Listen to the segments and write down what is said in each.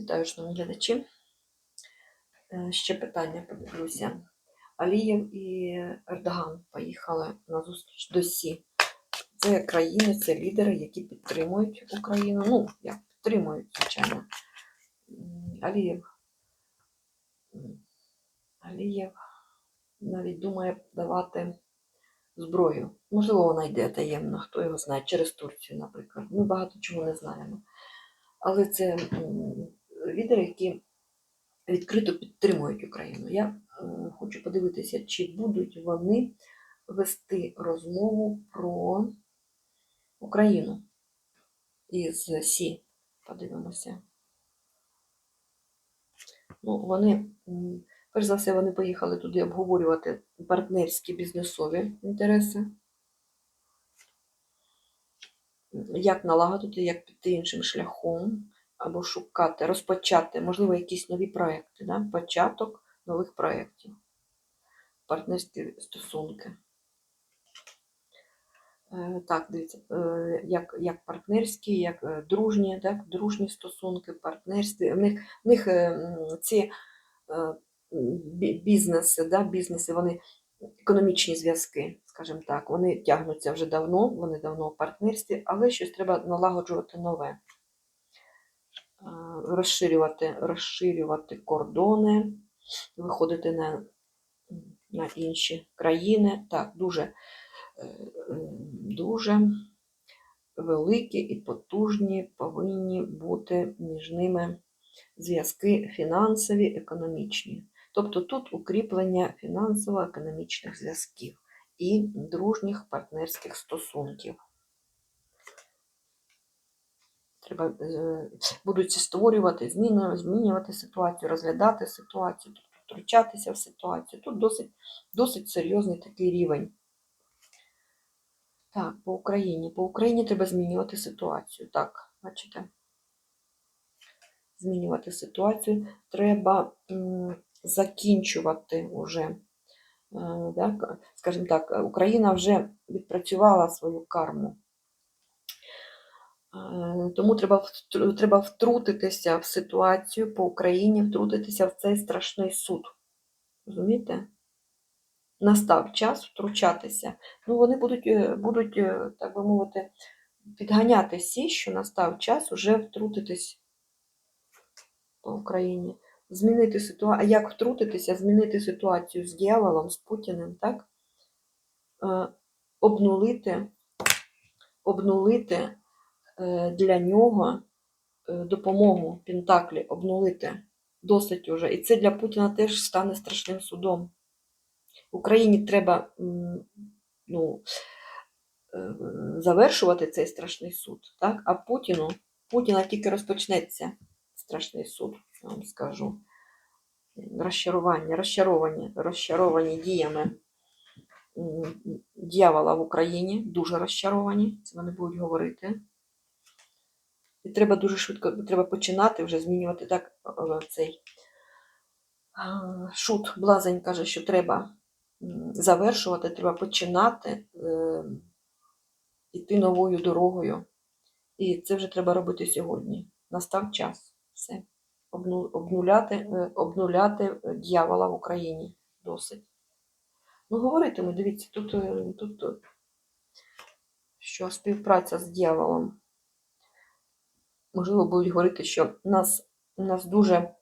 Вітаю, шановні глядачі. Е, Ще питання подивлюся. Алієв і Ердоган поїхали на зустріч до Сі. Це країни, це лідери, які підтримують Україну. Ну, як підтримують, звичайно. Алієв. Алієв навіть думає давати зброю. Можливо, вона йде таємно, хто його знає, через Турцію, наприклад. Ми багато чого не знаємо. Але це лідери, які відкрито підтримують Україну. Я е, хочу подивитися, чи будуть вони вести розмову про Україну із Сі. Подивимося. Ну, вони, перш за все, вони поїхали туди обговорювати партнерські бізнесові інтереси. Як налагодити, як піти іншим шляхом, або шукати, розпочати, можливо, якісь нові проекти, да? початок нових проєктів, партнерські стосунки. Е, Так, дивіться, е, як, як партнерські, як е, дружні, так, дружні стосунки, партнерські. В них, в них ці бізнеси, да, бізнеси, вони економічні зв'язки, скажімо так, вони тягнуться вже давно, вони давно в партнерстві, але щось треба налагоджувати нове. Е, Розширювати, розширювати кордони, виходити на, на інші країни. Так, дуже, е, дуже великі і потужні повинні бути між ними зв'язки фінансові, економічні. Тобто тут укріплення фінансово-економічних зв'язків і дружніх партнерських стосунків. Треба, е, будуть створювати, змінювати ситуацію, розглядати ситуацію, втручатися в ситуацію. Тут досить, досить серйозний такий рівень. Так, по Україні. По Україні треба змінювати ситуацію. Так, бачите? Змінювати ситуацію. Треба закінчувати вже. е, да, Скажімо так, Україна вже відпрацювала свою карму. Е, Тому треба, треба втрутитися в ситуацію по Україні, втрутитися в цей страшний суд. Розумієте? Настав час втручатися. Ну, вони будуть, е, будуть, е, так би мовити, підганяти всі, що настав час уже втрутитись по Україні. Змінити ситуацію. А як втрутитися, змінити ситуацію з дьяволом, з Путіним, так? Обнулити, обнулити для нього е, допомогу Пентаклі, обнулити досить уже. І це для Путіна теж стане страшним судом. Україні треба ну, е, завершувати цей страшний суд, так? а Путіну, Путіна тільки розпочнеться страшний суд, я вам скажу. Розчарування, розчаровані, розчаровані діями дьявола в Україні, дуже розчаровані, це вони будуть говорити. І треба дуже швидко, треба починати вже змінювати так е, цей шут, блазень каже, що треба завершувати, треба починати е, йти новою дорогою. І це вже треба робити сьогодні. Настав час. Все. Обнуляти, е, обнуляти е, дьявола в Україні. Досить. Ну, говоритиму, дивіться, тут, е, тут е, що співпраця з дьяволом. Можливо, будуть говорити, що нас, нас дуже,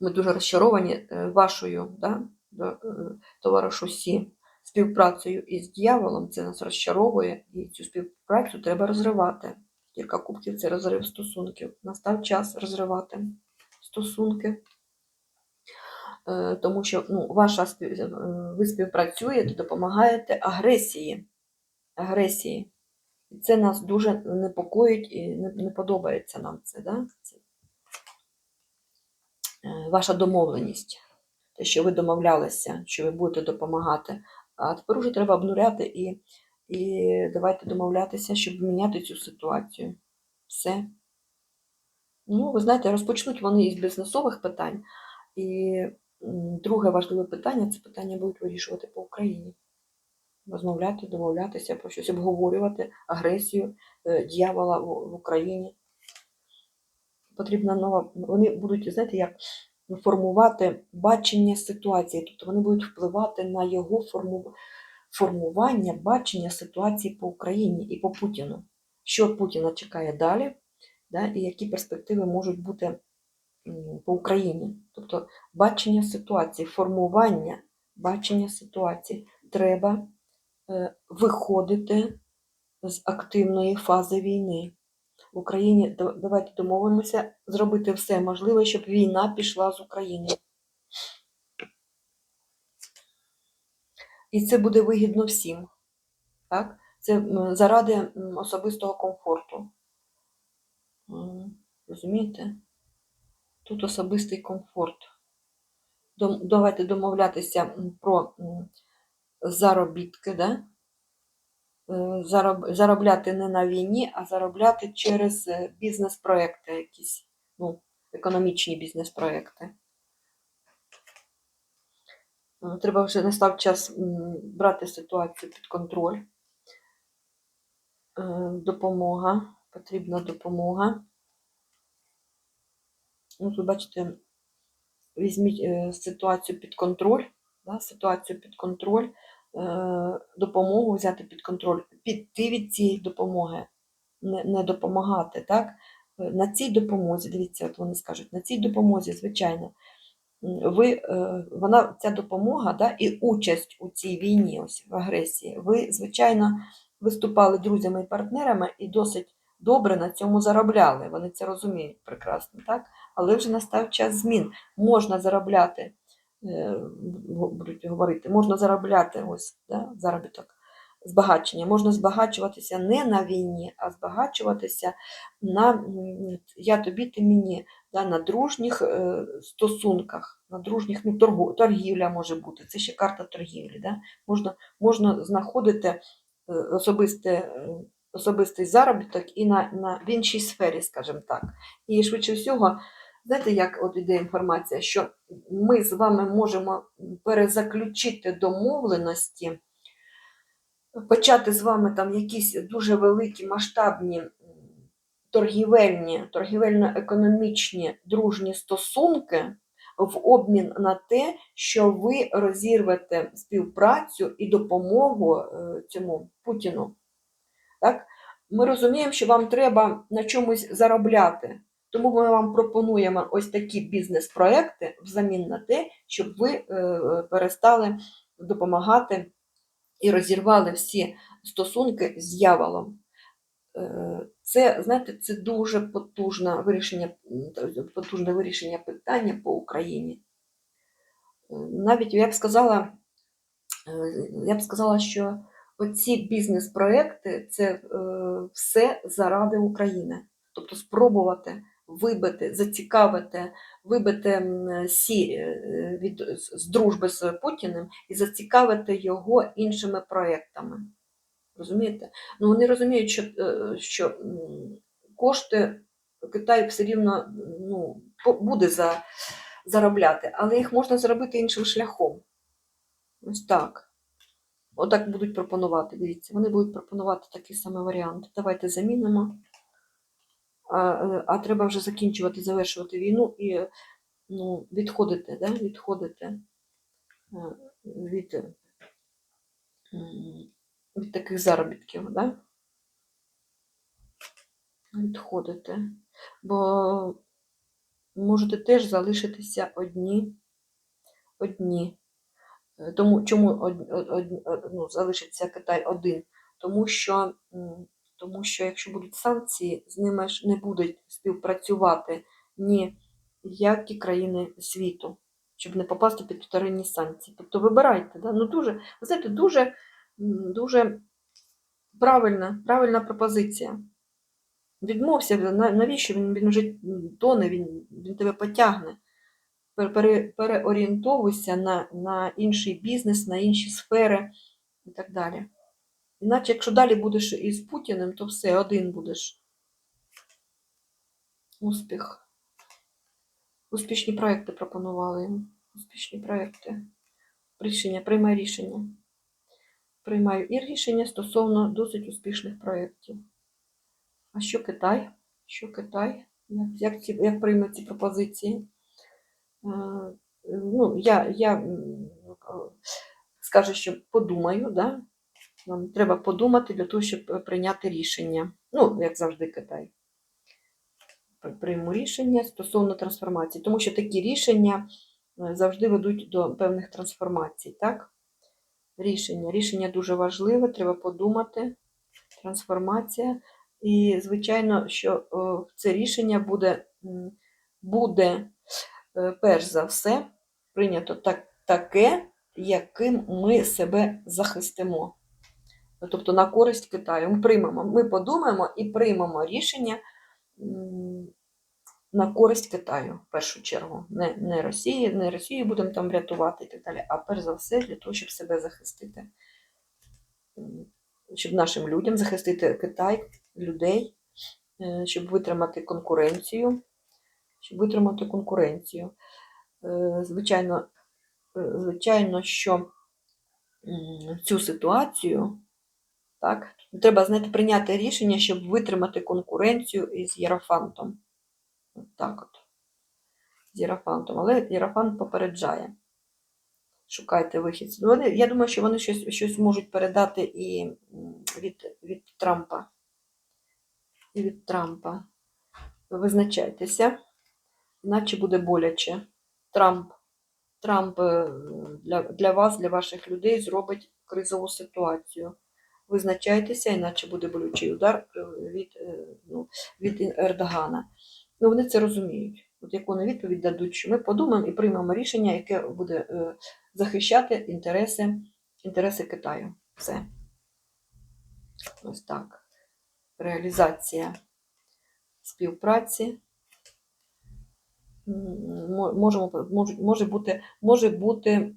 ми дуже розчаровані е, вашою, да, е, товаришу Сі, співпрацею із дьяволом. Це нас розчаровує, і цю співпрацю треба розривати. Кілька кубків це розрив стосунків. Настав час розривати стосунки. Е, Тому що ну, ваша ви співпрацюєте, допомагаєте агресії. агресії. І це нас дуже непокоїть і не, подобається нам це. Да? це е, ваша домовленість. Те, що ви домовлялися, що ви будете допомагати. А тепер вже треба обнуляти і, і давайте домовлятися, щоб міняти цю ситуацію. Все. Ну, ви знаєте, розпочнуть вони із бізнесових питань. І друге важливе питання це питання будуть вирішувати по Україні. Розмовляти, домовлятися про щось, обговорювати агресію е, дьявола в, Україні. Потрібна нова. Вони будуть, знаєте, як формувати бачення ситуації, тобто вони будуть впливати на його форму... формування бачення ситуації по Україні і по Путіну. Що Путіна чекає далі, да, і які перспективи можуть бути по Україні. Тобто бачення ситуації, формування бачення ситуації. Треба виходити з активної фази війни. В Україні давайте домовимося зробити все можливе, щоб війна пішла з України. І це буде вигідно всім. Так? Це заради особистого комфорту. Розумієте? Тут особистий комфорт. Давайте домовлятися про заробітки, да? Е, зароб- заробляти не на війні, а заробляти через е, бізнес-проекти якісь, ну, економічні бізнес-проекти. Е, Треба вже настав час брати ситуацію під контроль. Допомога, потрібна допомога. Ну, тут бачите, візьміть ситуацію під контроль, да, ситуацію під контроль, допомогу взяти під контроль, піти від цієї допомоги, не, допомагати. Так? Е, На цій допомозі, дивіться, от вони скажуть, на цій допомозі, звичайно, ви, е, вона, ця допомога да, і участь у цій війні, ось в агресії, ви, звичайно, виступали друзями і партнерами і досить добре на цьому заробляли. Вони це розуміють прекрасно, так? Але вже настав час змін. Можна заробляти, е, будуть говорити, можна заробляти ось да, заробіток, збагачення. Можна збагачуватися не на війні, а збагачуватися на я тобі, ти мені, да, на дружніх е, стосунках, на дружніх ну, торгу, торгівля може бути. Це ще карта торгівлі. Да? Можна, можна знаходити е, особисте. е, Особистий заробіток і на, на в іншій сфері, скажімо так. І швидше всього, знаєте, як от іде інформація, що ми з вами можемо перезаключити домовленості, почати з вами там якісь дуже великі масштабні торгівельні, торгівельно-економічні дружні стосунки в обмін на те, що ви розірвете співпрацю і допомогу е, цьому Путіну. Так? Ми розуміємо, що вам треба на чомусь заробляти. Тому ми вам пропонуємо ось такі бізнес-проекти взамін на те, щоб ви е, перестали допомагати і розірвали всі стосунки з дьяволом. Е, Це, знаєте, це дуже потужне вирішення, потужне вирішення питання по Україні. Е, Навіть я б сказала, е, я б сказала, що оці бізнес-проекти це е, все заради України. Тобто спробувати вибити, зацікавити, вибити сі е, від, з дружби з Путіним і зацікавити його іншими проектами. Розумієте? Ну вони розуміють, що, е, що кошти Китай все рівно ну, буде за, заробляти, але їх можна зробити іншим шляхом. Ось так. Отак будуть пропонувати. Дивіться, вони будуть пропонувати такий самий варіант. Давайте замінимо. А, е, а треба вже закінчувати, завершувати війну і ну, відходити, да? відходити е, від, е, від таких заробітків. Да? Відходити. Бо можете теж залишитися одні. одні. Тому чому од- од- од- ну, залишиться Китай один? Тому що, тому що якщо будуть санкції, з ними ж не будуть співпрацювати ніякі країни світу, щоб не попасти під вторинні санкції. Тобто вибирайте. Да? Ну, дуже, ви знаєте, дуже, дуже правильна, правильна пропозиція. Відмовся, навіщо він, він вже тоне, він, він тебе потягне пере- пере- переорієнтовуйся на, на інший бізнес, на інші сфери і так далі. Іначе, якщо далі будеш із Путіним, то все, один будеш. Успіх. Успішні проекти пропонували їм. Успішні проекти. Рішення, приймай рішення. Приймаю і рішення стосовно досить успішних проєктів. А що Китай? Що Китай? як, як, ці, як прийме ці пропозиції. Е, Ну, я, я скажу, що подумаю, да? Нам треба подумати для того, щоб е, прийняти рішення. Ну, як завжди, Китай. Прийму рішення стосовно трансформації, тому що такі рішення е, завжди ведуть до певних трансформацій, так? Рішення. Рішення дуже важливе, треба подумати. Трансформація. І, звичайно, що це рішення буде, буде е, перш за все прийнято так, таке, яким ми себе захистимо. Тобто на користь Китаю. Ми приймемо, ми подумаємо і приймемо рішення на користь Китаю в першу чергу. Не, не Росії, не Росію будемо там рятувати і так далі, а перш за все для того, щоб себе захистити. Щоб нашим людям захистити Китай, людей, е, щоб витримати конкуренцію. Щоб витримати конкуренцію. Е, Звичайно, е, звичайно, що цю ситуацію так, треба знаєте, прийняти рішення, щоб витримати конкуренцію із Єрофантом. Так от. З Єрофантом. Але Єрофант попереджає. Шукайте вихід. Я думаю, що вони щось, щось можуть передати і від, від Трампа. І від Трампа. Визначайтеся, іначе буде боляче. Трамп, Трамп е, для, для вас, для ваших людей зробить кризову ситуацію. Визначайтеся, іначе буде болючий удар е, від, е, ну, від Ердогана. Ну, вони це розуміють. От як вони відповідь дадуть, що ми подумаємо і приймемо рішення, яке буде е, захищати інтереси, інтереси Китаю. Все. Ось так. Реалізація співпраці. Можемо, може, може, бути, може бути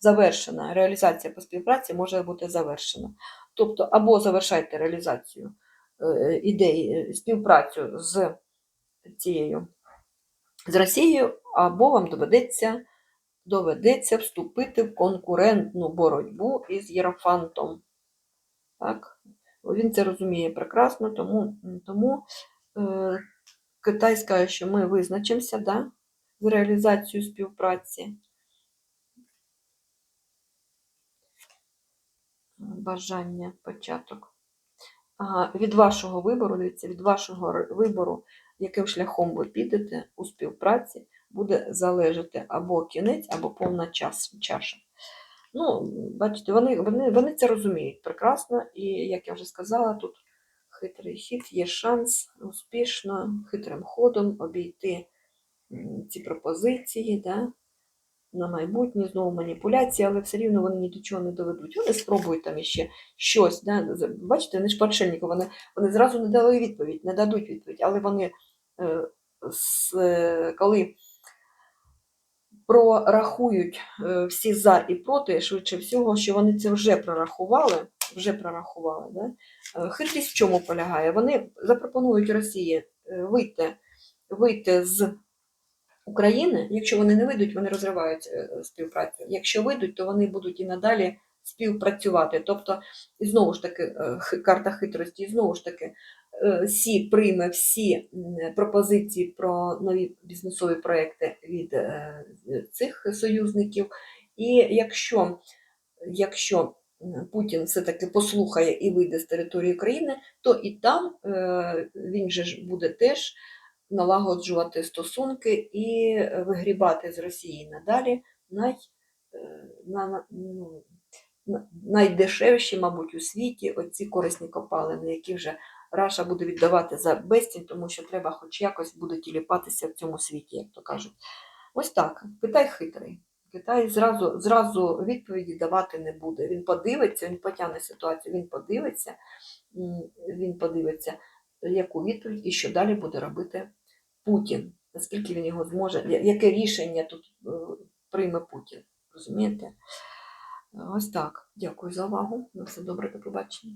завершена. Реалізація по співпраці може бути завершена. Тобто, або завершайте реалізацію е, ідеї, е, співпрацю з цією з Росією, або вам доведеться, доведеться вступити в конкурентну боротьбу із Єрофантом. Так? Він це розуміє прекрасно, тому, тому е, Китай скаже, що ми визначимося да, з реалізацією співпраці. Бажання, початок. Від вашого вибору, дивіться, від вашого вибору, яким шляхом ви підете у співпраці, буде залежати або кінець, або повна час, чаша. Ну, бачите, вони, вони, вони це розуміють прекрасно, і, як я вже сказала, тут хитрий хід, є шанс успішно, хитрим ходом обійти ці пропозиції, да, на майбутнє, знову маніпуляції, але все рівно вони ні до чого не доведуть. Вони спробують там іще щось. Да? Бачите, вони ж паршельники, вони, вони зразу не дали відповідь, не дадуть відповідь, але вони, е, е, коли прорахують е, всі за і проти, швидше всього, що вони це вже прорахували, вже прорахували. Да? Хитрість в чому полягає? Вони запропонують Росії вийти, вийти з України. Якщо вони не вийдуть, вони розривають е, співпрацю. Якщо вийдуть, то вони будуть і надалі співпрацювати. Тобто, і знову ж таки, е, карта хитрості, і знову ж таки, е, Сі прийме всі пропозиції про нові бізнесові проекти від цих союзників. І якщо, якщо Путін все-таки послухає і вийде з території України, то і там він же ж буде теж налагоджувати стосунки і вигрібати з Росії надалі най, е, на- ну, найдешевші, мабуть, у світі оці корисні копалини, які вже Раша буде віддавати за безцінь, тому що треба хоч якось буде тіліпатися в цьому світі, як то кажуть. Ось так. Китай хитрий. Китай зразу, зразу відповіді давати не буде. Він подивиться, він потягне ситуацію, він подивиться, він подивиться, яку відповідь і що далі буде робити Путін. Наскільки він його зможе, яке рішення тут е, прийме Путін. Розумієте? Ось так. Дякую за увагу. На все добре, до побачення.